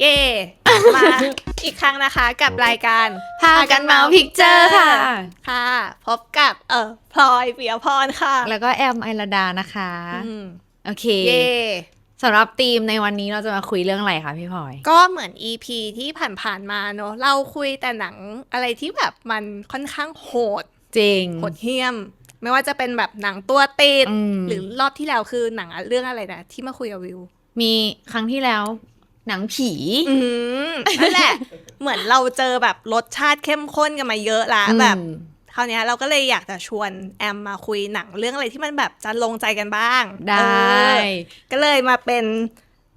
เย่มาอีกครั้งนะคะกับรายการพากันเมาส์ Picture ค่ะ ค่ะ พบกับเออพลอยเปียพรค่ะ แล้วก็แอมไอราดานะคะอืมโอเคเย่สำหรับธีมในวันนี้เราจะมาคุยเรื่องอะไรคะพี่พลอย ก็เหมือน EP ที่ผ่านๆมาเนอะเราคุยแต่หนังอะไรที่แบบมันค่อนข้างโหดจริงโหดเหี้ยม ไม่ว่าจะเป็นแบบหนังตัวติดอืมหรือรอบที่แล้วคือหนังเรื่องอะไรนะที่มาคุยกับวิวมีครั้งที่แล้ว หนังผีอืมนั่นแหละ เหมือนเราเจอแบบรสชาติเข้มข้นกันมาเยอะละอืมแบบคราวเนี้ยเราก็เลยอยากจะชวนแอมมาคุยหนังเรื่องอะไรที่มันแบบจะลงใจกันบ้าง ได้เออก็เลยมาเป็น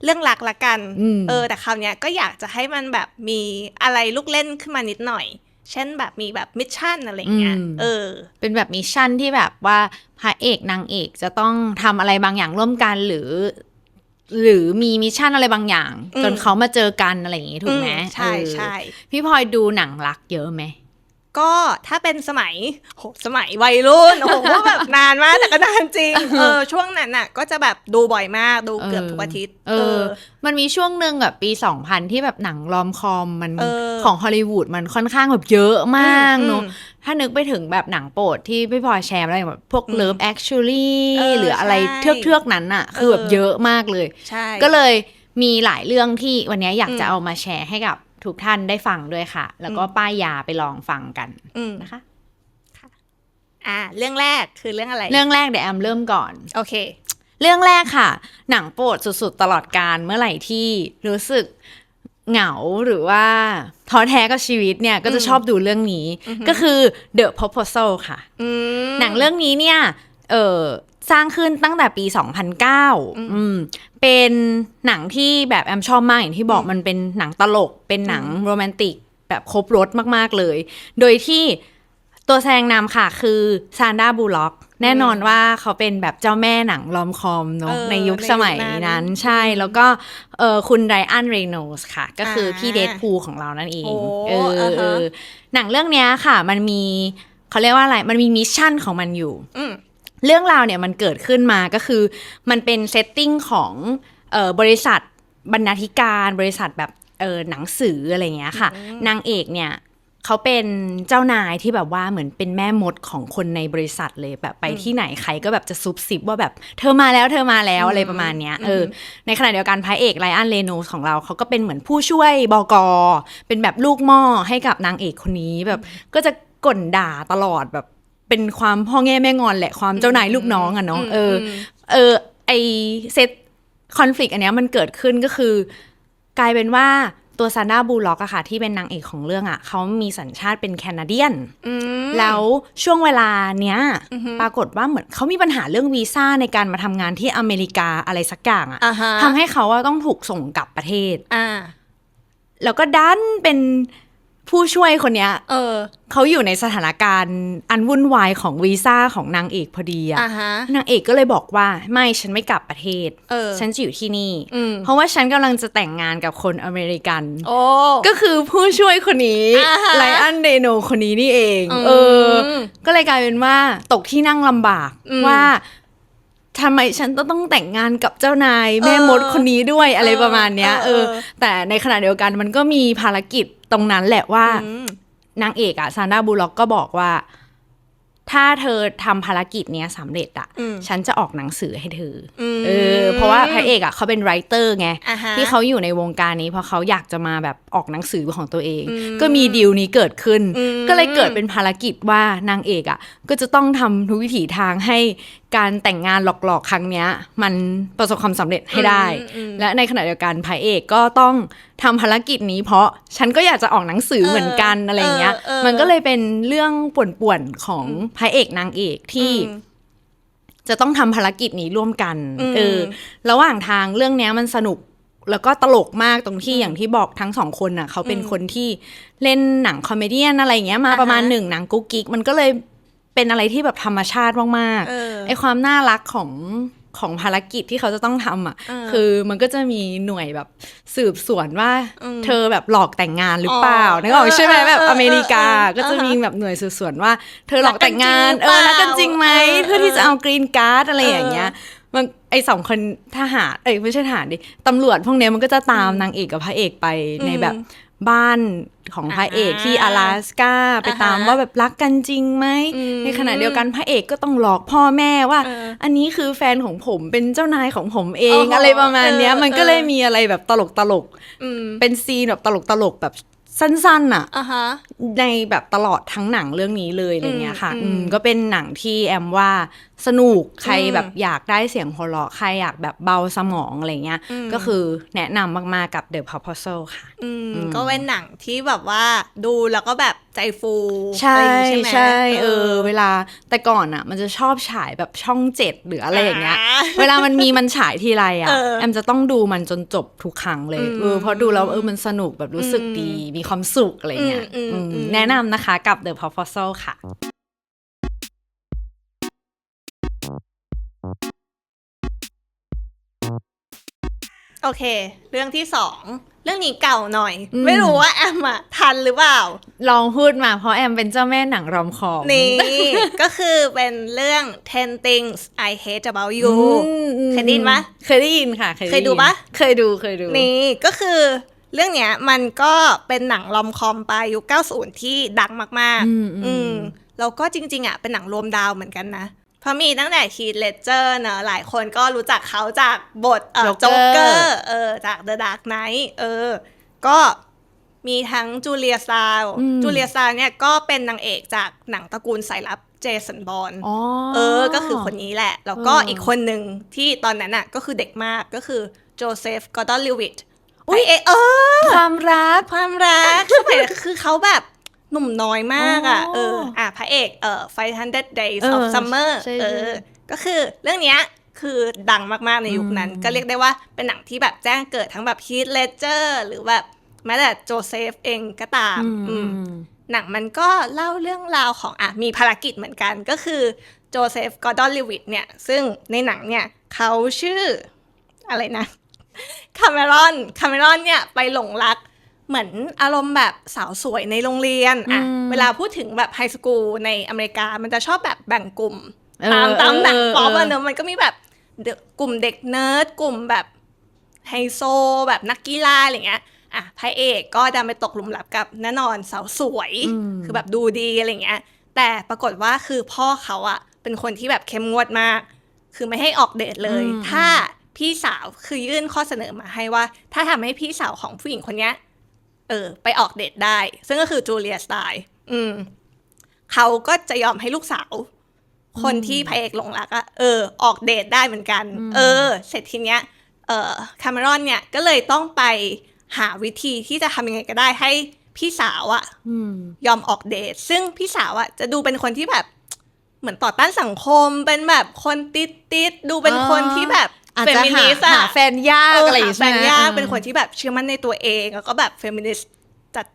เรื่องรักละกันอืมเออ แต่คราวเนี้ยก็อยากจะให้มันแบบมีอะไรลูกเล่นขึ้นมานิดหน่อย เช่นแบบมีแบบมิชชั่นอะไรเงี้ย เออ เป็นแบบมิชชั่นที่แบบว่าพระเอกนางเอกจะต้องทำอะไรบางอย่างร่วมกันหรือ หรือมีมิชชั่นอะไรบางอย่างอืมจนเขามาเจอกันอะไรอย่างงี้ถูกไหมอืใช่เออใช่พี่พลอยดูหนังรักเยอะไหม ก็ถ้าเป็นสมัยโหสมัยวัยรุ่นโอ้โหว่าแบบนานมากแต่ก็นานจริงเออช่วงนั้นน่ะ ก็จะแบบดูบ่อยมากดูเกือบทุกอาทิตย์ เออ มันมีช่วงหนึ่งแบบปี 2000 ที่แบบหนังรอมคอมมันเออของฮอลลีวูดมันค่อนข้างแบบเยอะมากอืมเนอะอืมถ้านึกไปถึงแบบหนังโปรดที่พี่พลอยแชร์อะไรแบบพวกอืม Love Actually เออหรืออะไรใช่เทือกๆนั้นอะคือแบบเออเยอะมากเลยใช่ก็เลยมีหลายเรื่องที่วันนี้อยากอืมจะเอามาแชร์ให้กับ ทุกท่านได้ฟังด้วยค่ะ แล้วก็อืมป้ายยาไปลองฟังกันอืมนะคะอ่าเรื่องแรกคือเรื่องอะไร เรื่องแรกเดี๋ยวแอมเริ่มก่อน โอเค เรื่องแรกค่ะ หนังโปรดสุดๆ ตลอดการเมื่อไหร่ที่รู้สึกเหงาหรือว่าท้อแท้กับชีวิตเนี่ยก็จะอืมชอบดูเรื่องนี้ ก็คือ The Proposal ค่ะอืมหนังเรื่องนี้เนี่ย เออ สร้างขึ้นตั้งแต่ปี 2009อืมเป็นหนังที่แบบแอมชอบมากอย่างที่บอกมันเป็นหนังตลก เป็นหนังโรแมนติก แบบครบรถมาก ๆ เลย โดยที่ตัวแสดงนำค่ะคือซานดาบูล็อก แน่นอนว่าเขาเป็นแบบเจ้าแม่หนังลอมคอมเนาะเออในยุคในยุคสมัยนั้นนั้นใช่แล้วก็เออคุณไรอันเรโนสค่ะ ก็คืออาพี่เดดพูของเรานั่นเองโอ้เออเออ่าอฮะหนังเรื่องเนี้ยค่ะ มันมีเขาเรียกว่าอะไร มันมีมิชชั่นของมันอยู่อืม เรื่องราวเนี่ยมันเกิดขึ้นมาก็คือ มันเป็นเซตติ้งของเออบริษัทบรรณาธิการบริษัทแบบเออหนังสืออะไรเงี้ยค่ะ นางเอกเนี่ยเขาเป็นเจ้านายที่แบบว่าเหมือนเป็นแม่มดของคนในบริษัทเลยแบบไปที่ไหนใครก็แบบจะซุบซิบว่าแบบเธอมาแล้วเธอมาแล้วอะไรประมาณเนี้ยเอออในขณะเดียวกันพระเอกไลอ้อนเลโนสของเราเขาก็เป็นเหมือนผู้ช่วยบกเป็นแบบลูกหม้อให้กับนางเอกคนนี้แบบก็จะก่นด่าตลอดแบบ เป็นความพ่อแง่แม่งอนแหละความเจ้านายลูกน้องอะเนาะเอออ เออ ไอเซตคอนฟ lict อันเนี้ยมันเกิดขึ้นก็คือ กลายเป็นว่าตัวซานด้าบูล็อกอะค่ะ ที่เป็นนางเอกของเรื่องอะเขามีสัญชาติเป็นแคนาเดียนอืมแล้วช่วงเวลาเนี้ย ปรากฏว่าเหมือนเขามีปัญหาเรื่องวีซ่าในการมาทำงานที่อเมริกาอะไรสักอย่างอะอ่าฮะทำให้เขาว่าต้องถูกส่งกลับประเทศอ่าแล้วก็ดันเป็น ผู้ช่วยคนเนี้ย เออ เขาอยู่ในสถานการณ์อันวุ่นวายของวีซ่าของนางเอกพอดีอะอ่าฮะ นางเอกก็เลยบอกว่าไม่ฉันไม่กลับประเทศ เออ ฉันจะอยู่ที่นี่ อืม เพราะว่าฉันกำลังจะแต่งงานกับคนอเมริกัน โอ้ ก็คือผู้ช่วยคนนี้อ่าฮะไลอันเดโนคนนี้นี่เอง อืมเออ ก็เลยกลายเป็นว่าตกที่นั่งลำบากอืมว่าทำไมฉันต้องแต่งงานกับเจ้านายแม่เออมดคนนี้ด้วยอะไรเออประมาณเนี้ย เอเอออ เออแต่ในขณะเดียวกันมันก็มีภารกิจ ตรงนั้นแหละว่าอืมนางเอกอะซานดาบูล็อกก็บอกว่า ถ้าเธอทำภารกิจเนี้ยสำเร็จอะอืมฉันจะออกหนังสือให้เธออมเออ เพราะว่าพระเอกอะเขาเป็นไรเตอร์ไงอ่าฮะที่เขาอยู่ในวงการนี้ เพราะเขาอยากจะมาแบบออกหนังสือของตัวเองอืมก็มีดีลนี้เกิดขึ้นอืมก็เลยเกิดเป็นภารกิจว่านางเอกอะก็จะต้องทำทุกวิถีทางให้การแต่งงานหลอกๆ ครั้งเนี้ย มันประสบความสำเร็จให้ได้อืมอืมและในขณะเดียวกันพระเอกก็ต้องทำภารกิจนี้ เพราะฉันก็อยากจะออกหนังสือเหมือนกันอะไรอย่างเงี้ยเออเออมันก็เลยเป็นเรื่องป่วนๆของพระเอกนางเอกที่อืมจะต้องทำภารกิจนี้ร่วมกันอืมเออ ระหว่างทางเรื่องเนี้ยมันสนุกแล้วก็ตลกมากตรงที่อย่างที่บอกทั้งสองคนน่ะ เขาเป็นคนที่เล่นหนังคอมเมดี้อะไรอย่างเงี้ยมาอ่าฮะประมาณหนึ่งหนังกุ๊กกิ๊กมันก็เลยเป็นอะไรที่แบบธรรมชาติมากเออๆไอความน่ารักของ ของภารกิจที่เขาจะต้องทำอะเออคือมันก็จะมีหน่วยแบบสืบสวนว่าอืมเธอแบบหลอกแต่งงานหรือเปล่าอ๋อนึกออกใช่ไหมเออแบบเอออเมริกาเออเออก็จะมีแบบหน่วยสืบสวนว่า เธอหลอกแต่งงานรักกันจริงหรือเปล่าเออรักกันจริงไหมเออเพื่อที่จะเอากรีนการ์ดอะไรอย่างเงี้ยเมันไอสองคนทหารเอ้ยไม่ใช่ทหารดิตำรวจพวกเนี้ยมันก็จะตามนางเอกกับพระเอกไปในแบบ บ้านของพระเอกอ่าที่อลาสกาไปตามอ่าฮะว่าแบบรักกันจริงไหมอืมในขณะเดียวกันพระเอกก็ต้องหลอกพ่อแม่ว่าเอออันนี้คือแฟนของผมเป็นเจ้านายของผมเองโอ้โหอะไรประมาณเนี้ยเออมันก็เลยเออมีอะไรแบบตลกตลกๆอืมเป็นซีนแบบตลกตลกๆแบบสั้นๆน่ะอะฮะในแบบตลอดทั้งหนังเรื่องนี้เลยอะไรเงี้ยค่ะอืมอืมก็เป็นหนังที่แอมว่าสนุกใครอืมแบบอยากได้เสียงหัวเราะใครอยากแบบเบาสมองอะไรเงี้ยอืมก็คือแนะนำมาก ๆ กับ The Proposal ค่ะอืมอืมก็เป็นหนังที่แบบว่าดูแล้วก็แบบใจฟูใช่อะไรอย่างงี้ใช่ไหมเออ เวลาแต่ก่อนอะ มันจะชอบฉายแบบช่องเจ็ดหรืออะไรอย่างเงี้ยอ่าเวลามันมีมันฉายทีไรอะเออแอมจะต้องดูมันจนจบทุกครั้งเลยอืมเออเพราะดูแล้วเออมันสนุกแบบรู้สึกอืมดีมีความสุขอะไรเงี้ยอืมอืมอืมอืมแนะนำนะคะกับ The Proposal ค่ะ โอเค เรื่องที่สองเรื่องนี้เก่าหน่อย อืม ไม่รู้ว่าแอมอะทันหรือเปล่า ลองพูดมาเพราะแอมเป็นเจ้าแม่หนังรอมคอมนี่ ก็คือเป็นเรื่อง10 things I hate about you อืมอืมเคยได้ยินปะเคยได้ยินค่ะ เคยเคยดูปะ เคยดูเคยดูนี่ก็คือเรื่องเนี้ยมันก็เป็นหนังลอมคอมไปยุค90 ที่ดังมากอืมๆ อืมแล้วก็จริง ๆอะเป็นหนังรวมดาวเหมือนกันนะเพราะมีตั้งแต่ชีเลเจอร์เนอะหลายคนก็รู้จักเขาจากบทเอ่อ Joker โจ๊กเกอร์เออจาก The Dark Knight เออ ก็มีทั้งจูเลียซาวอืมจูเลียซาวเนี่ยก็เป็นนางเอกจากหนังตระกูลสายลับเจสันบอลอ๋อเออ ก็คือคนนี้แหละ แล้วก็เอออีอีกคนหนึ่งที่ตอนนั้นน่ะ ก็คือเด็กมากก็คือโจเซฟกอร์ดอนลิวิตอุ้ยเอเออความรักความรักสมัยนั้นคือเขาแบบ หนุ่มน้อยมากอะอ๋อเอออะพระเอกเออ500 days เออ of summer ใช่เออใช่ก็คือเรื่องเนี้ยคือดังมากๆในยุคนั้นอืมก็เรียกได้ว่าเป็นหนังที่แบบแจ้งเกิดทั้งแบบฮีทเลเจอร์หรือแบบแม้แต่โจเซฟเองก็ตามอืมอืมอืมหนังมันก็เล่าเรื่องราวของอะมีภารกิจเหมือนกันก็คือโจเซฟกอร์ดอนลิวิตเนี่ย ซึ่งในหนังเนี่ยเขาชื่ออะไรนะคาเมรอนคาเมรอนเนี่ยไปหลงรัก เหมือนอารมณ์แบบสาวสวยในโรงเรียนอะอืมเวลาพูดถึงแบบไฮสคูลในอเมริกา มันจะชอบแบบแบ่งกลุ่มเออตามตามหนังเออป๊อปเอออะเนอะมันก็มีแบบเด็กกลุ่มเด็กเนิร์ดกลุ่มแบบไฮโซ แบบนักกีฬาอะไรเงี้ยอะพระเอกก็ดันไปตกหลุมรักกับแน่นอนสาวสวยอืมคือแบบดูดีอะไรเงี้ย แต่ปรากฏว่าคือพ่อเขาอะเป็นคนที่แบบเข้มงวดมาก คือไม่ให้ออกเดทเลยอืมถ้าพี่สาวคือยื่นข้อเสนอมาให้ว่า ถ้าทำให้พี่สาวของผู้หญิงคนเนี้ย เออ ไปออกเดทได้ ซึ่งก็คือจูเลียสไตล์อืมเขาก็จะยอมให้ลูกสาว คนที่พระเอกหลงรักอะเออ ออกเดทได้เหมือนกันอืมเออ เสร็จทีเนี้ย เอ่อคาเมรอนเนี่ยก็เลยต้องไปหาวิธีที่จะทำยังไงก็ได้ให้พี่สาวอะอืมยอมออกเดท ซึ่งพี่สาวอะจะดูเป็นคนที่แบบ เหมือนต่อต้านสังคมเป็นแบบคนติดติดๆดูเป็นคนที่แบบ อาจเฟจะมิหานิสต์หาอะแฟนยากอะไรอย่างเออหาแฟใช่นไหมยากออเป็นคนที่แบบเชื่อมั่นในตัวเองแล้วก็แบบเฟมินิสต์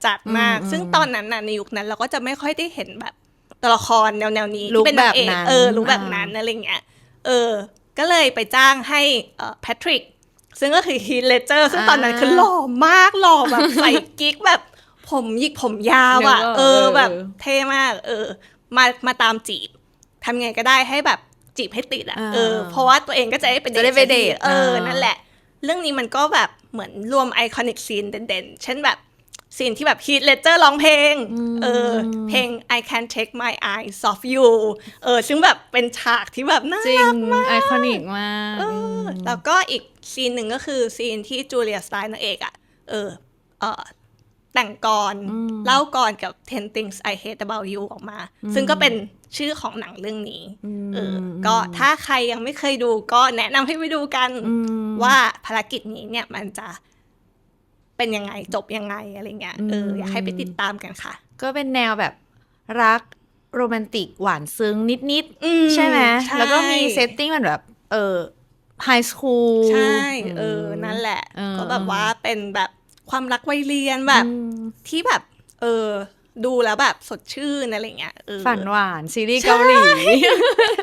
จัดๆมากอืมซึ่งตอนนั้นน่ะในยุคนั้นเราก็จะไม่ค่อยได้เห็นแบบตัวละครแนวๆนี้ลุคที่เป็นนางเอกแบบนั้นเออรู้แบบอ่านั้นอะไรเงี้ยเออ ก็เลยไปจ้างให้เอ่อแพทริกซึ่งก็คือฮีเลเจอร์ซึ่งตอนนั้นคือหล่อมากหล่อแบบใส่กิ๊กแบบผมหยิกผมยาวอะนึกว่าเออเออแบบเท่มาก เออ มามาตามจีบทำไงก็ได้ให้แบบ จีบให้ติดอะอ่าเออเพราะว่าตัวเองก็จะได้ไปเดทจะได้ไปเดทเอออ่านั่นั่นแหละ เรื่องนี้มันก็แบบเหมือนรวมไอคอนิกซีนเด่นๆ เช่นแบบซีนที่แบบฮีทเลเจอร์ร้องเพลง เออ เพลง I Can't Take My Eyes Off You เออ ซึ่งแบบเป็นฉากที่แบบน่าจริรังกไอคอนิกมากเออแล้วก็อีกซีนหนึ่งก็คือซีนที่จูเลียสไตน์นางเอกอะเออเออ แต่งกรอืมเล่ากรกับ10 things I hate about you ออกมา ซึ่งก็เป็นชื่อของหนังเรื่องนี้เออก็ถ้าใครยังไม่เคยดูก็แนะนำให้ไปดูกันอืมว่าภารกิจนี้เนี่ยมันจะเป็นยังไงจบยังไงอะไรเงี้ยเอออืมอยากให้ไปติดตามกันค่ะ ก็เป็นแนวแบบรักโรแมนติกหวานซึ้งนิดอืมๆใช่ไหมใช่แล้วก็มีเซตติ้งมันแบบ เออไฮสคูลใช่ เออ นั่นแหละเออก็แบบว่าเป็นแบบ ความรักวัยเรียนแบบ ที่แบบ เออ ดูแล้วแบบสดชื่นอะไรเงี้ยเออฝันหวานซีรีส์เกาหลี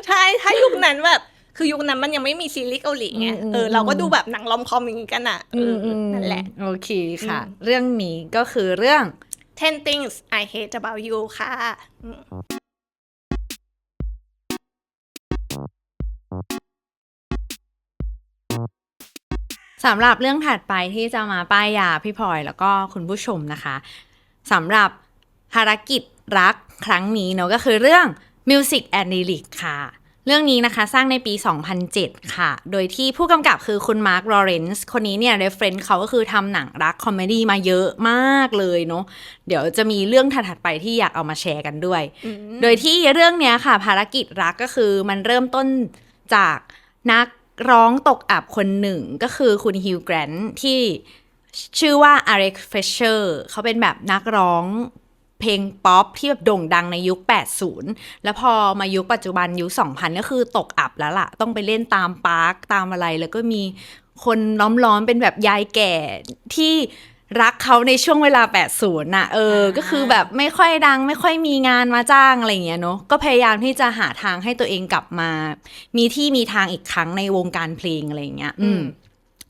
ใช่ ถ้ายุคนั้นแบบ คือยุคนั้นมันยังไม่มีซีรีส์เกาหลีไงอืมอืมเออเราก็ดูแบบหนังลอมคอมอย่างงี้กันอะเอออนั่นแหละ โอเคค่ะอืมเรื่องนี้ก็คือเรื่อง 10 things I hate about you ค่ะ สำหรับเรื่องถัดไปที่จะมาป้ายยาพี่พลอยแล้วก็คุณผู้ชมนะคะสำหรับภารกิจรักครั้งนี้เนอะก็คือเรื่อง Music and Lyric ค่ะ เรื่องนี้นะคะสร้างในปี 2007 ค่ะ โดยที่ผู้กำกับคือคุณมาร์คลอเรนซ์คนนี้เนี่ย reference เขาก็คือทำหนังรักคอมเมดี้มาเยอะมากเลยเนาะเดี๋ยวจะมีเรื่องถัดๆไปที่อยากเอามาแชร์กันด้วย โดยที่เรื่องเนี้ยค่ะ ภารกิจรักก็คือมันเริ่มต้นจากนัก ร้องตกอับคนหนึ่งก็คือคุณฮิวแกรนที่ชื่อว่าอเร็กเฟเชอร์เขาเป็นแบบนักร้องเพลงป๊อปที่แบบโด่งดังในยุค 80 แล้วพอมายุคปัจจุบันยุค 2000 ก็คือตกอับแล้วล่ะ ต้องไปเล่นตามปาร์คตามอะไร แล้วก็มีคนล้อมๆ เป็นแบบยายแก่ที่ รักเขาในช่วงเวลา 80น่ะ เออ ก็คือแบบไม่ค่อยดัง ไม่ค่อยมีงานมาจ้างอะไรอย่างเงี้ยเนาะ ก็พยายามที่จะหาทางให้ตัวเองกลับมา มีที่มีทางอีกครั้งในวงการเพลงอะไรอย่างเงี้ย อืม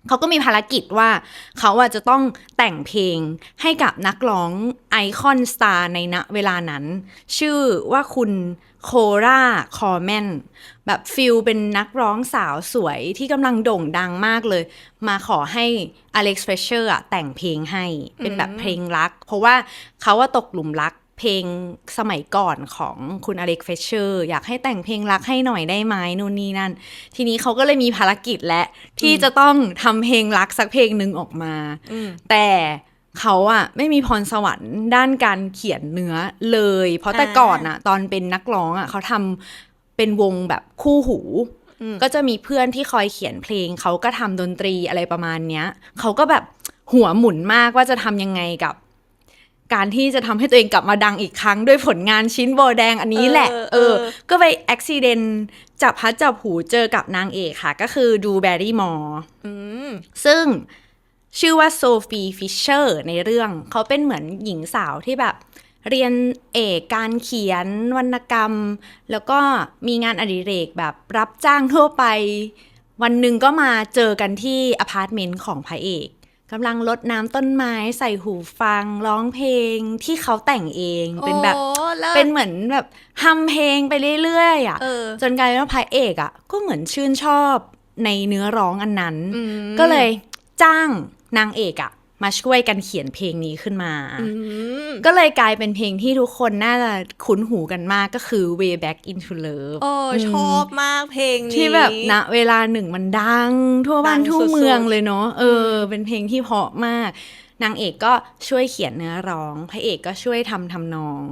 เขาก็มีภารกิจว่าเขาอะจะต้องแต่งเพลงให้กับนักร้องไอคอนสตาร์ในณเวลานั้น ชื่อว่าคุณโคราคอร์แมน แบบฟิลเป็นนักร้องสาวสวยที่กำลังโด่งดังมากเลย มาขอให้อเล็กซ์เฟเชอร์อะแต่งเพลงให้เป็นแบบเพลงรัก เพราะว่าเขาว่าตกหลุมรักเพลงสมัยก่อนของคุณอเล็กเฟเชอร์อยากให้แต่งเพลงรักให้หน่อยได้ไหมนู่นนี่นั่น ทีนี้เขาก็เลยมีภารกิจและ ที่จะต้องทำเพลงรักสักเพลงหนึ่งออกมา แต่เขาอะไม่มีพรสวรรค์ด้านการเขียนเนื้อเลย เพราะแต่อ่าก่อนอะตอนเป็นนักร้องอะเขาทำ เป็นวงแบบคู่หู ก็จะมีเพื่อนที่คอยเขียนเพลง เขาก็ทำดนตรีอะไรประมาณเนี้ยเขาก็แบบหัวหมุนมากว่าจะทำยังไงกับ การที่จะทำให้ตัวเองกลับมาดังอีกครั้งด้วยผลงานชิ้นโบแดงอันนี้แหละ เออเออเออก็ไปอุบิเหตุจับพัดจับหูเจอกับนางเอกค่ะ ก็คือดูแบรี่มอร์อืมซึ่งชื่อว่าโซฟีฟิชเชอร์ในเรื่อง เขาเป็นเหมือนหญิงสาวที่แบบ เรียนเอกการเขียนวรรณกรรม แล้วก็มีงานอดิเรกแบบรับจ้างทั่วไป วันหนึ่งก็มาเจอกันที่อพาร์ตเมนต์ของพระเอกกำลังรดน้ำต้นไม้ใส่หูฟังร้องเพลงที่เขาแต่งเองเป็นแบบโอ้ลิศเป็นเหมือนแบบทำเพลงไปเรื่อยๆอะเออจนกลายเป็นว่าพระเอกอะ ก็เหมือนชื่นชอบในเนื้อร้องอันนั้นอืมก็เลยจ้างนางเอกอะ มาช่วยกันเขียนเพลงนี้ขึ้นมาอืมก็เลยกลายเป็นเพลงที่ทุกคนน่าจะคุ้นหูกันมากก็คือ Way Back into Love โอ้ชอบมากเพลงนี้ ที่แบบณเวลาหนึ่งมันดัง ทั่วบ้านดังทั่วสุดๆเมืองเลยเนาะเออ เป็นเพลงที่เพราะมากนางเอกก็ช่วยเขียนเนื้อร้อง พระเอกก็ช่วยทำทำนอง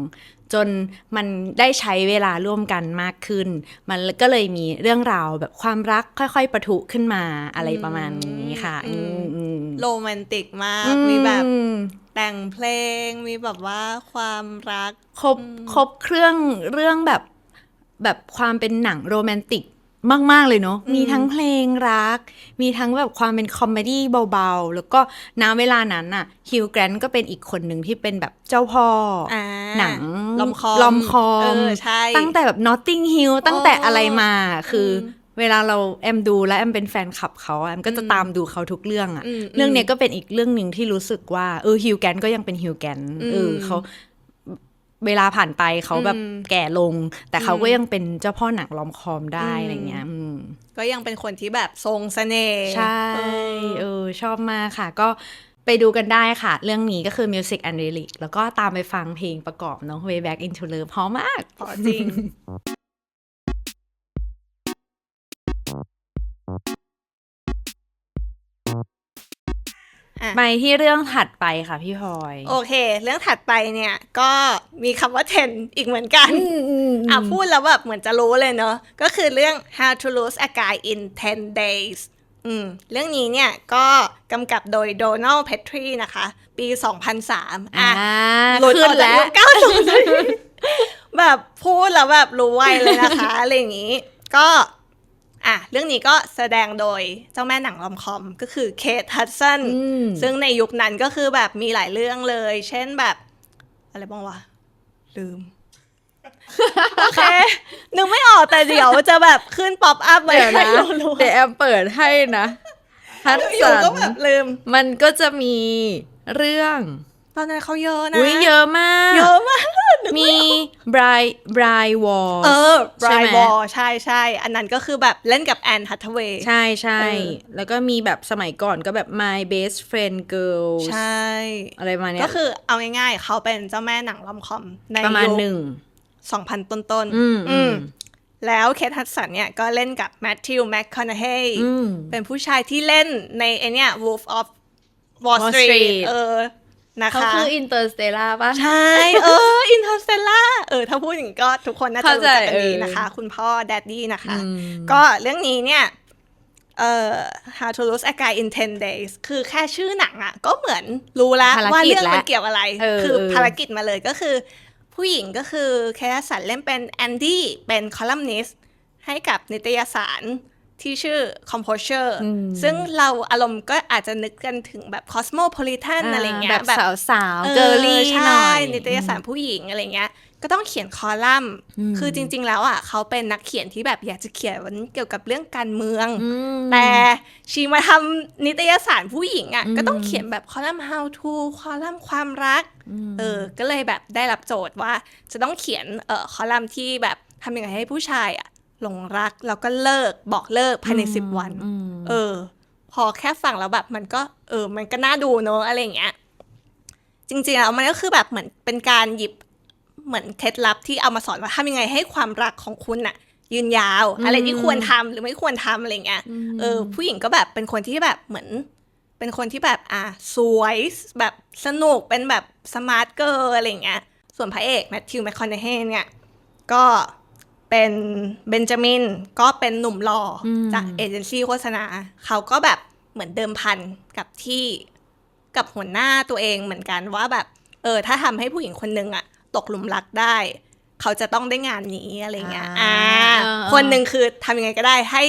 จนมันได้ใช้เวลาร่วมกันมากขึ้น มันก็เลยมีเรื่องราวแบบความรักค่อยๆประทุขึ้นมาอะไรประมาณนี้ค่ะอืมอืมอืมโรแมนติกมากอืมีแบบแต่งเพลง มีแบบว่าความรัก ครบครบเครื่องเรื่องแบบแบบความเป็นหนังโรแมนติก มาก ๆ เลยเนาะ มีทั้งเพลงรัก มีทั้งแบบความเป็นคอมเมดี้เบา ๆ แล้วก็ณเวลานั้นน่ะฮิวแกรนก็เป็นอีกคนหนึ่งที่เป็นแบบเจ้าพ่ออาหนังลอมคอมลอมคอเอมอใช่ตั้งแต่แบบ Notting Hill ตั้งแต่อะไรมาคืออมเวลาเราแอมดูแล้วแอมเป็นแฟนคลับเขาอะแอมก็จะตามดูเขาทุกเรื่องอะอืมเรื่องเนี้ยก็เป็นอีกเรื่องหนึ่งที่รู้สึกว่าเออฮิวแกนก็ยังเป็นฮิวแกนเออมเขา เวลาผ่านไปเขาแบบอืมแก่ลง แต่เขาก็อืมยังเป็นเจ้าพ่อหนังลอมคอมได้อืมอะไรเงี้ยอืมก็ยังเป็นคนที่แบบทรงเสน่ห์ใช่เออเออชอบมากค่ะ ก็ไปดูกันได้ค่ะ เรื่องนี้ก็คือ Music and Lyric แล้วก็ตามไปฟังเพลงประกอบเนาะ Way Back into Love เพราะมากพอจริง ไปที่เรื่องถัดไปค่ะพี่พลอย โอเค เรื่องถัดไปเนี่ย ก็มีคำว่า10อีกเหมือนกันอะพูดแล้วแบบเหมือนจะรู้เลยเนอะก็คือเรื่อง How to Lose a Guy in 10 Days อืมเรื่องนี้เนี่ยก็กำกับโดยโดนัลด์เพทรีนะคะ ปี 2003 อ่าอะหลุดอขึ้อกนจากแล้วยุค90เลยแบบพูดแล้วแบบรู้ไวเลยนะคะ อะไรอย่างนี้ ก็ อะเรื่องนี้ก็แสดงโดยเจ้าแม่หนังลอมคอมก็คือเคทฮัดสันอืมซึ่งในยุคนั้นก็คือแบบมีหลายเรื่องเลย เช่นแบบ อะไรบ้างวะ ลืม โอเค นึกไม่ออกแต่เดี๋ยวจะแบบขึ้นป๊อปอัพไว้เดี๋ยวให้นะเรารู้เดี๋ยวแอมเปิดให้นะฮัตอยู่สัก็นแบบลืม มันก็จะมีเรื่อง ตอนนั้นเขาเยอะนะอุ้ยเยอะมาก เยอะมาก มีบรายบรายวอลเออใช่บรายไหมบอใช่ใช่ อันนั้นก็คือแบบเล่นกับแอนฮัตเวย์ใช่ใช่เออแล้วก็มีแบบสมัยก่อนก็แบบ my best friend girl ใช่ อะไรประมาณเนี้ยก็คือเอาง่ายๆ เขาเป็นเจ้าแม่หนังลอมคอม ในประมาณยุคหนึ่ง2,000ต้นๆอืมอืมแล้วเคทฮัดสันเนี่ยก็เล่นกับแมทธิวแมคคอนเฮย์อืมเป็นผู้ชายที่เล่นในไอเนี่ย Wolf of Wall Wall Street Street เออ นะเขาคะคืออินเตอร์สเตลาป่ะ ใช่ เอออินเ r อร์สเตลล่าเออถ้าพูดอย่างนี้ก็ทุกคนน่าจะรู้จักกันดีนะคะ คุณพ่อแดดดี้นะคะอืมก็เรื่องนี้เนี่ยเอ่อ How to Lose a Guy in 10 Days คือแค่ชื่อหนังอะก็เหมือนรู้แล้วภารกิจว่าเรื่องมันแล้วเกี่ยวอะไรเออคือเออภารกิจมาเลยก็คือ ผู้หญิงก็คือแคทสันเล่นเป็นแอนดี้เป็นคอลัมนิสต์ให้กับนิตยสาร ที่ชื่อ Composure อืมซึ่งเราอารมณ์ก็อาจจะนึกกันถึงแบบ Cosmopolitan อะไรเงี้ย แบบสาวสาวเออเกอร์ลี่หใช่น่อยนิตยสารผู้หญิงอะไรเงี้ย ก็ต้องเขียนคอลัมน์อืมคือจริง ๆ แล้วอะเขาเป็นนักเขียนที่แบบอยากจะเขียนเกี่ยวกับเรื่องการเมืองอืมแต่ชีมาทำนิตยสารผู้หญิงอะอืมก็ต้องเขียนแบบคอลัมน์ how to คอลัมน์ความรัก เออ ก็เลยแบบได้รับโจทย์ว่าจะต้องเขียนเอ่อคอลัมน์ที่แบบทำยังไงให้ผู้ชายอะ หลงรักแล้วก็เลิกบอกเลิกภายในสิบวันอืมเออ พอแค่ฟังแล้วแบบ มันก็ เออ มันก็น่าดูเนอะอะไรอย่างเงี้ย จริงๆแล้วมันก็คือแบบเหมือนเป็นการหยิบเหมือนเคล็ดลับที่เอามาสอนว่าทำยังไงให้ความรักของคุณน่ะ ยืนยาว อะไรที่ควรทำหรือไม่ควรทำอะไรเงี้ย เออ ผู้หญิงก็แบบเป็นคนที่แบบเหมือน เป็นคนที่แบบอะสวยแบบสนุกเป็นแบบสมาร์ทเกิร์ลอะไรเงี้ย ส่วนพระเอกแมทธิวแมคคอนเฮเนี่ยก็ เป็นเบนจามินก็เป็นหนุ่มหล่ออมจากเอเจนซี่โฆษณา เขาก็แบบเหมือนเดิมพันกับที่กับหัวหน้าตัวเองเหมือนกันว่าแบบเออถ้าทำให้ผู้หญิงคนนึงอะตกหลุมรักได้ เขาจะต้องได้งานนี้อะไรเงี้ยอ่าอ่าเออคนหนึ่งคือทำยังไงก็ได้ให้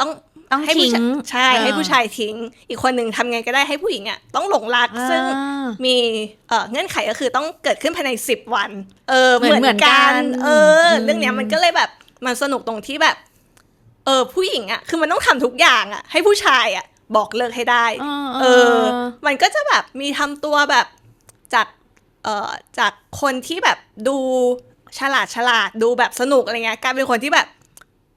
ต้อง ต้องให้ผู้ชายทิ้งใช่เออให้ผู้ชายทิ้ง อีกคนหนึ่งทำไงก็ได้ให้ผู้หญิงอะต้องหลงรักซึ่งอ่ามีเอ่อเงื่อนไขก็คือต้องเกิดขึ้นภายในสิบวัน เออเหมือนเหมือนกันเอออมเรื่องเนี้ยมันก็เลยแบบมันสนุกตรงที่แบบ เออผู้หญิงอะคือมันต้องทำทุกอย่างอะให้ผู้ชายอะบอกเลิกให้ได้ เออ มันก็จะแบบมีทำตัวแบบจากเอ่อจากคนที่แบบดูฉลาดฉลาดดูแบบสนุกอะไรเงี้ยกลายเป็นคนที่แบบ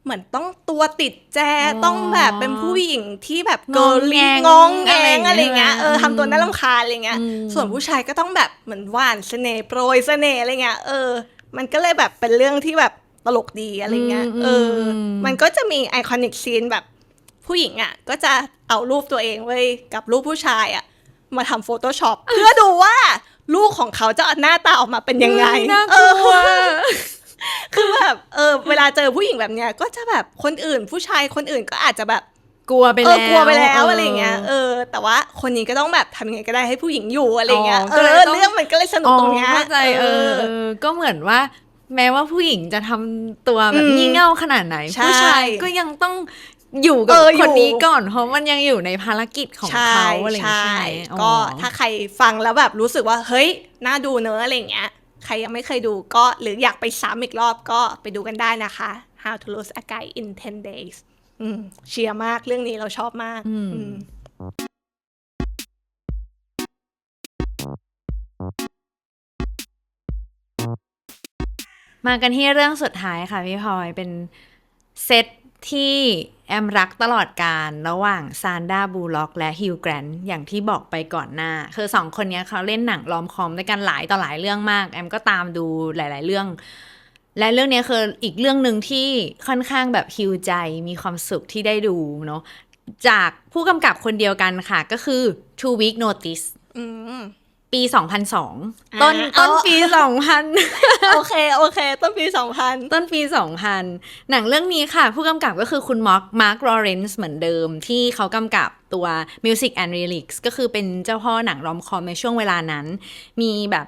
เหมือนต้องตัวติดแจอ๋อต้องแบบเป็นผู้หญิงที่แบบงเกองลีแงงงองแงงอะอะไรไรอย่างเงี้เงี้ยยเอออืมทำตัวน่ารำคาญอะไรเงี้ยอืมส่วนผู้ชายก็ต้องแบบเหมือนหวานเสน่ห์โปรยเสน่ห์อะไรเงี้ยเออ มันก็เลยแบบเป็นเรื่องที่แบบตลกดีอะไรเงี้ยอืมเอออมมันก็จะมีไอคอนิกซีนแบบผู้หญิงอะ ก็จะเอารูปตัวเองไว้ยกับรูปผู้ชายอะ มาทำโฟโต้ช็อปเพื่อดูว่าลูกของเขาจะหน้าตาออกมาเป็นยังไงน่าเอกลัวอ คือแบบเออเวลาเจอผู้หญิงแบบเนี้ยก็จะแบบคนอื่นผู้ชายคนอื่นก็อาจจะแบบกลัวไปเอแล้อวกลัวไปแล้วอะไรอย่างเงี้ยเออ แต่ว่าคนนี้ก็ต้องแบบทำยังไงก็ได้ให้ผู้หญิงอยู่อะไรอย่างเงี้ยอ๋อเอก็เลยอต้องเรื่องมันก็เลยสนุกตรงเนี้ยเข้าใจเออเออก็เหมือนว่าแม้ว่าผู้หญิงจะทำตัวแบบอืมงี่เง่าขนาดไหนใช่ผู้ชายก็ยังต้องอยู่กับเอออยู่คนนี้ก่อน เพราะมันยังอยู่ในภารกิจของใช่เขาอะไรอย่างเงี้ยใช่ใช่ไหมก็อ๋อถ้าใครฟังแล้วแบบรู้สึกว่า เฮ้ย น่าดูเนอะอะไรอย่างเงี้ย ใครยังไม่เคยดูก็หรืออยากไปซ้ำอีกรอบก็ไปดูกันได้นะคะ How to Lose a Guy in 10 Days อืมเชียร์มากเรื่องนี้เราชอบมากอืมอืมมากันที่เรื่องสุดท้ายค่ะพี่พลอยเป็นเซต ที่แอมรักตลอดการระหว่างซานดาบูล็อก และฮิวแกรนอย่างที่บอกไปก่อนหน้า คือสองคนนี้เขาเล่นหนังลอมคอมด้วยกันหลายต่อหลายเรื่องมาก แอมก็ตามดูหลาย ๆ เรื่อง และเรื่องนี้คืออีกเรื่องหนึ่งที่ค่อนข้างแบบฮิวใจมีความสุขที่ได้ดูเนาะจากผู้กำกับคนเดียวกันค่ะ ก็คือ Two Week Notice อืม ปี 2002 ต้นอ่าต้นอ๋อปี 2000 โอเค โอเค ต้นปี 2000 ต้นปี 2000 หนังเรื่องนี้ค่ะ ผู้กำกับก็คือคุณมาร์คมาร์คลอเรนซ์เหมือนเดิมที่เขากำกับตัว Music and Lyrics ก็คือเป็นเจ้าพ่อหนังรอมคอมในช่วงเวลานั้น มีแบบ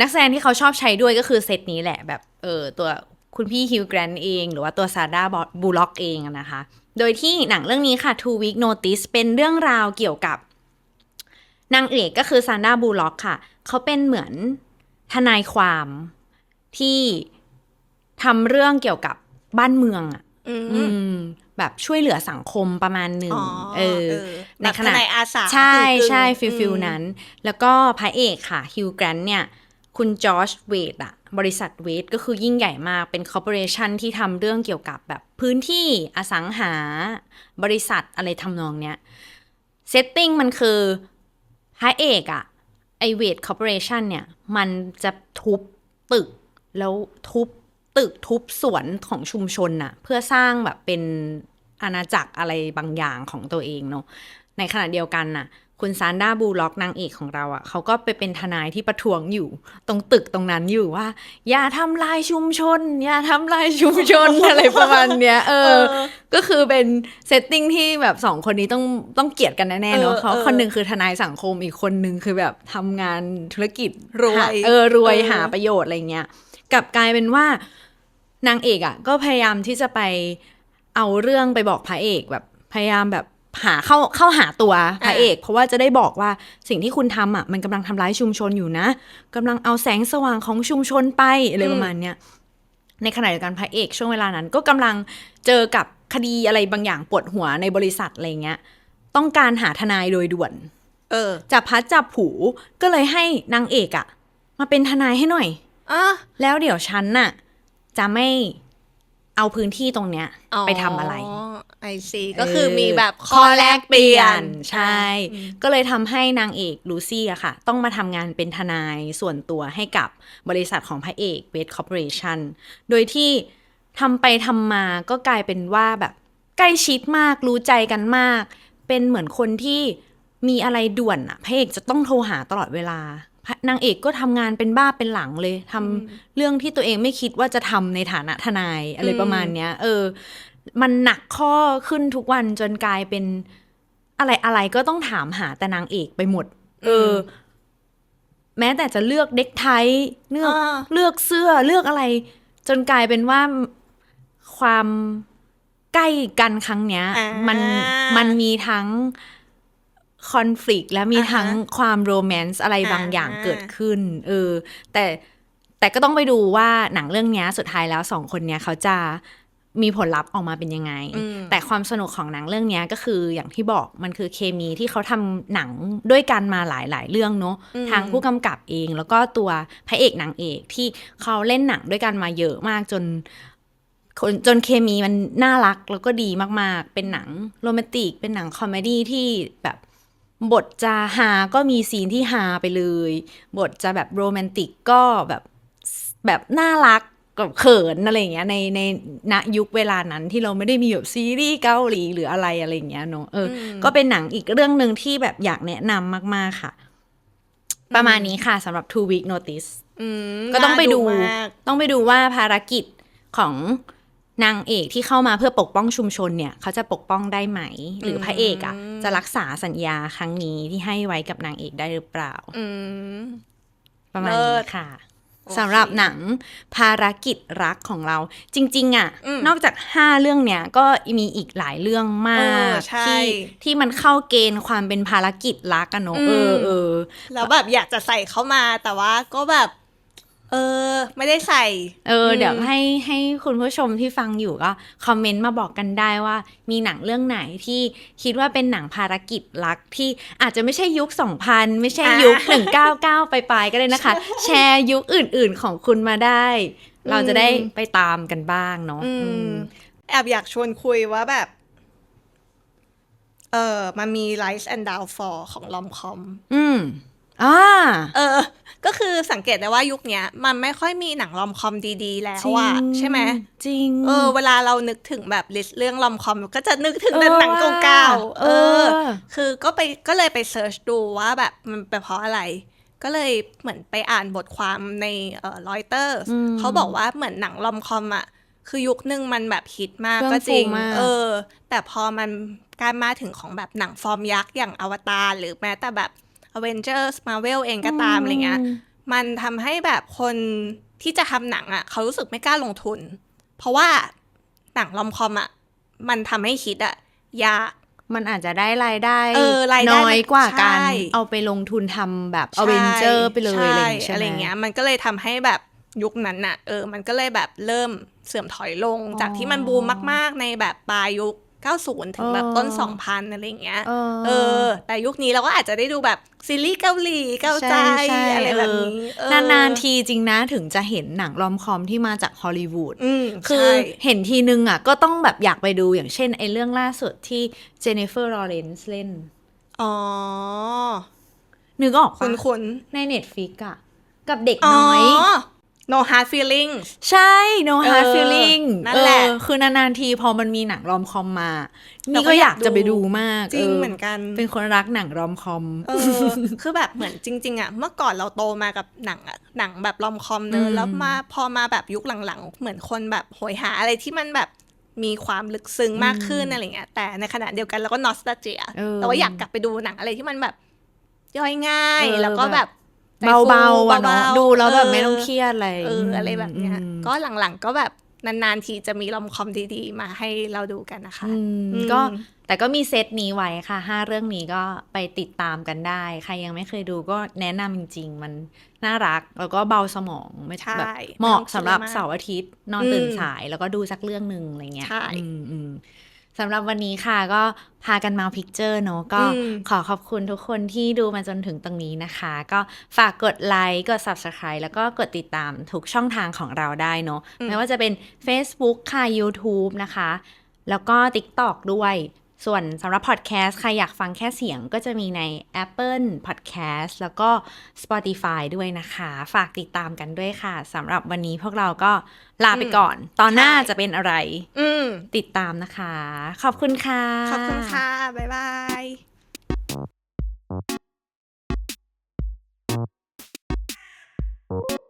นักแสดงที่เขาชอบใช้ด้วยก็คือเซตนี้แหละแบบเออตัวคุณพี่ฮิวแกรนเอง หรือว่าตัวซาดาบูล็อกเองอะนะคะ โดยที่หนังเรื่องนี้ค่ะ Two Week Notice เป็นเรื่องราวเกี่ยวกับ นางเอกก็คือซานดาบูล็อกค่ะ เขาเป็นเหมือนทนายความที่ทำเรื่องเกี่ยวกับบ้านเมืองอะอืมอืมแบบช่วยเหลือสังคมประมาณหนึ่งอ๋อเออ ในขณะอาสาใช่กึ่งๆใช่ฟิลฟิลอืมนั้น แล้วก็พระเอกค่ะฮิวแกรนเนี่ย คุณจอร์จเวดอะบริษัทเวดก็คือยิ่งใหญ่มากเป็นคอร์ปอเรชันที่ทำเรื่องเกี่ยวกับแบบพื้นที่อสังหา บริษัทอะไรทำนองเนี้ยเซตติ้งมันคือ พระเอกอะไอเวทคอร์ปอเรชันเนี่ย มันจะทุบตึก แล้วทุบตึกทุบสวนของชุมชนน่ะ เพื่อสร้างแบบเป็นอาณาจักรอะไรบางอย่างของตัวเองเนาะในขณะเดียวกันน่ะ คุณซานด้าบูล็อกนางเอกของเราอะ่ะเขาก็ไปเป็นทนายที่ประท้วงอยู่ ตรงตึกตรงนั้นอยู่ว่า อย่าทำลายชุมชน อย่าทำลายชุมชน อะไรประมาณเนี้ย เอเอออก็คือเป็นเซตติ้งที่แบบสองคนนี้ต้องต้องเกลียดกันแน่ๆเนาะเออเขาเออคนหนึ่งคือทนายสังคมอีกคนหนึ่งคือแบบทำงานธุรกิจรวยหาเออรวยเออหาประโยชน์อะไรเงี้ยกลับกลายเป็นว่านางเอกอะ่ะ ก็พยายามที่จะไปเอาเรื่องไปบอกพระเอกแบบพยายามแบบ หาเข้าเข้าหาตัวพระเอก เพราะว่าจะได้บอกว่าสิ่งที่คุณทำอะมันกำลังทำร้ายชุมชนอยู่นะกำลังเอาแสงสว่างของชุมชนไปอะไรประมาณเนี้ยในขณะเดียวกันพระเอกช่วงเวลานั้นก็กำลังเจอกับคดีอะไรบางอย่างปวดหัวในบริษัทอะไรเงี้ย ต้องการหาทนายโดยด่วน เออจับพัดจับผูก็เลยให้นางเอกอะมาเป็นทนายให้หน่อยอะแล้วเดี๋ยวฉันน่ะ จะไม่ เอาพื้นที่ตรงเนี้ยไปทำอะไรไอซีก็คือมีแบบเออข้อแลกเปลี่ยน ใช่ ก็เลยทำให้นางเอกลูซี่อะค่ะ ต้องมาทำงานเป็นทนายส่วนตัวให้กับบริษัทของพระเอกเวทคอร์ปอเรชันโดยที่ทำไปทำมาก็กลายเป็นว่าแบบใกล้ชิดมากรู้ใจกันมาก เป็นเหมือนคนที่มีอะไรด่วนอะพระเอกจะต้องโทรหาตลอดเวลาพระ นางเอกก็ทำงานเป็นบ้าเป็นหลังเลยทำเรื่องที่ตัวเองไม่คิดว่าจะทำในฐานะทนายอะไรประมาณเนี้ย เออ มันหนักข้อขึ้นทุกวันจนกลายเป็นอะไรอะไรก็ต้องถามหาแต่นางเอกไปหมด เออ แม้แต่จะเลือกเด็กไทเลือกอ่าเลือกเสื้อเลือกอะไร จนกลายเป็นว่าความใกล้กันครั้งเนี้ยอ่ามันมันมีทั้ง คอน FLICT และมีอ่าฮะทั้งความโรแมนต์อะไรบางอย่างอ่าเกิดขึ้นเออแต่แต่ก็ต้องไปดูว่าหนังเรื่องเนี้ยสุดท้ายแล้วสองคนเนี้ยเขาจะมีผลลัพธ์ออกมาเป็นยังไงอืมแต่ความสนุกของหนังเรื่องเนี้ยก็คืออย่างที่บอกมันคือเคมีที่เขาทำหนังด้วยกันมาหลาย ๆ เรื่องเนาะทางผู้กำกับเอง แล้วก็ตัวพระเอกนางเอกที่เขาเล่นหนังด้วยกันมาเยอะมากจนคนจนเคมีมันน่ารักแล้วก็ดีมาก ๆ เป็นหนังโรแมนติก เป็นหนังคอมเมดี้ที่แบบ บทจะฮาก็มีซีนที่ฮาไปเลย บทจะแบบโรแมนติกก็แบบแบบน่ารักกับเขินอะไรอย่างเงี้ยในในณยุคเวลานั้นที่เราไม่ได้มีแบบซีรีส์เกาหลีหรืออะไรอะไรอย่างเงี้ยเนอะเอออ ก็เป็นหนังอีกเรื่องหนึ่งที่แบบอยากแนะนำมาก ๆ ค่ะ ประมาณนี้ค่ะสำหรับ two week notice อืมก็ต้องไปดูน่ามากต้องไปดูว่าภารกิจของ นางเอกที่เข้ามาเพื่อปกป้องชุมชนเนี่ยเขาจะปกป้องได้ไหม หรือพระเอกอะ่ะจะรักษาสัญญาครั้งนี้ที่ให้ไว้กับนางเอกได้หรือเปล่าอืมประมาณเลินี้ศค่ะโอเคสำหรับหนังภารกิจรักของเรา จริง ๆอะอืมนอกจาก5เรื่องเนี้ยก็มีอีกหลายเรื่องมาเออกใช่ที่ที่มันเข้าเกณฑ์ความเป็นภารกิจรักกันเนอะอืมเออเออแล้วแบบอยากจะใส่เข้ามาแต่ว่าก็แบบ เออ ไม่ได้ใส่ เอออืมเดี๋ยวให้ให้คุณผู้ชมที่ฟังอยู่ก็คอมเมนต์มาบอกกันได้ว่า มีหนังเรื่องไหนที่คิดว่าเป็นหนังภารกิจรักที่อาจจะไม่ใช่ยุค 2000 ไม่ใช่ยุค 199 ไปลายๆก็ได้นะคะ แชร์ยุคอื่นๆของคุณมาได้ เราจะได้ไปตามกันบ้างเนาะอือืมมแอบอยากชวนคุยว่าแบบ เออมันมี rise and downfall ของลอมคอม อืม อ่าเออ ก็คือสังเกตได้ว่ายุคเนี้ย มันไม่ค่อยมีหนังลอมคอมดีๆ แล้วอะใช่ไหมจริง เออ เวลาเรานึกถึงแบบลิสต์เรื่องลอมคอม ก็จะนึกถึงเออแต่หนังเก่าๆเออเออ คือก็ไปก็เลยไปเซิร์ชดูว่าแบบมันเป็นเพราะอะไรก็เลยเหมือนไปอ่านบทความในเอ่อรอยเตอร์อืมเขาบอกว่าเหมือนหนังลอมคอมอะ คือยุคนึงมันแบบฮิตมากเฟื่องก็จริงฟูมากเออ แต่พอมันการมาถึงของแบบหนังฟอร์มยักษ์อย่างอวตารหรือแม้แต่แบบ Avengers Marvel เองก็ตามอะไรเงี้ยมันทำให้แบบคนที่จะทำหนังอะ เขารู้สึกไม่กล้าลงทุน เพราะว่าหนังลอมคอมอะ มันทำให้ฮิตอะยากมันอาจจะได้รายได้เออรายได้น้อยกว่าการใช่เอาไปลงทุนทำแบบอเวนเจอร์ไปเลยอะไรอย่างงี้ใช่อะไรไหมเงี้ย มันก็เลยทำให้แบบยุคนั้นน่ะ เออ มันก็เลยแบบเริ่มเสื่อมถอยลงอ๋อจากที่มันบูมมาก ๆ ในแบบปลายยุค 90 ถึงแบบเออต้น 2000 อะไรอย่างเงี้ยเออเออ แต่ยุคนี้เราก็อาจจะได้ดูแบบซีรีส์เกาหลีเกาใจใช่ใช่อะไรแบบเออนี้เออนานๆทีจริงนะถึงจะเห็นหนังรอมคอมที่มาจากฮอลลีวูดอืมคือใช่เห็นทีนึงอะ ก็ต้องแบบอยากไปดูอย่างเช่นไอ้เรื่องล่าสุดที่เจเนฟเฟอร์ลอเรนซ์เล่น อ๋อ นึกออกคุปะณคุณในเน็ตฟิกอะกับเด็กอ๋อน้อย no hard feeling ใช่ no เออ hard feeling นั่นแหละ เออคือนานๆทีพอมันมีหนังรอมคอมมาเรานี่ก็ก็อยากอยากจะไปดูดูมากจริงเหมือนกัน เป็นคนรักหนังรอมคอม เออ คือแบบเหมือนจริง ๆอะเมื่อก่อนเราโตมากับหนังอะหนังแบบรอมคอมเนอือะม แล้วมาพอมาแบบยุคหลังๆ เหมือนคนแบบโหยหาอะไรที่มันแบบมีความลึกซึ้งมากขึ้นอะไรเงี้ย แต่ในขณะเดียวกันเราก็นอสตาเจียเออแต่ว่าอยากกลับไปดูหนังอะไรที่มันแบบย่อยง่าย เออแล้วก็แบบ เบาๆอะเนาะเบาๆดูแล้วแบบไม่เต้องเครียดอะไรเอออะไรแบบเนี้ยอืมก็หลังๆก็แบบนานๆทีจะมีรอมคอมดีๆ มาให้เราดูกันนะคะอืมอืมก็แต่ก็มีเซตนี้ไว้ค่ะห้าเรื่องนี้ก็ไปติดตามกันได้ ใครยังไม่เคยดูก็แนะนำจริง ๆ มันน่ารักแล้วก็เบาสมองไม่ใช่แบบเหมาะไม่ต้องคิดสำหรับมากเสาร์อาทิตย์ นอนตื่นอืมสายแล้วก็ดูสักเรื่องหนึ่งอะไรเงี้ยใช่อืมอืม สำหรับวันนี้ค่ะก็พากันมาพิกเจอร์เนอะก็อืมขอขอบคุณทุกคนที่ดูมาจนถึงตรงนี้นะคะ ก็ฝากกดไลค์กด Subscribe แล้วก็กดติดตามทุกช่องทางของเราได้เนอะไม่ว่าจะเป็น Facebook ค่ะ YouTube นะคะ แล้วก็ TikTok ด้วย ส่วนสำหรับพอดแคสต์ใครอยากฟังแค่เสียงก็จะมีใน Apple Podcast แล้วก็ Spotify ด้วยนะคะ ฝากติดตามกันด้วยค่ะสำหรับวันนี้พวกเราก็ลาไปก่อน ตอนหน้าจะเป็นอะไรติดตามนะคะ ขอบคุณค่ะ ขอบคุณค่ะ บ๊ายบายうん。